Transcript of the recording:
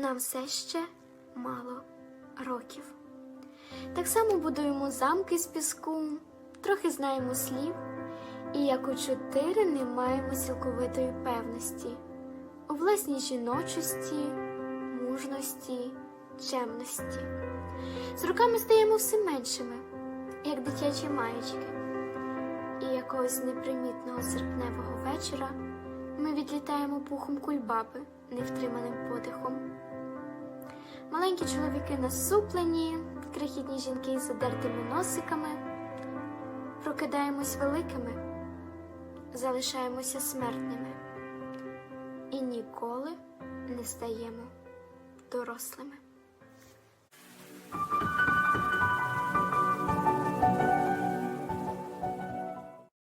нам все ще мало років. Так само будуємо замки з піску, трохи знаємо слів, і як у чотири не маємо цілковитої певності у власній жіночості, мужності, чемності. З роками стаємо все меншими, як дитячі маєчки. І якогось непримітного серпневого вечора ми відлітаємо пухом кульбаби невтриманим подихом. Маленькі чоловіки насуплені, крихітні жінки з задертими носиками. Прокидаємось великими, залишаємося смертними і ніколи не стаємо дорослими.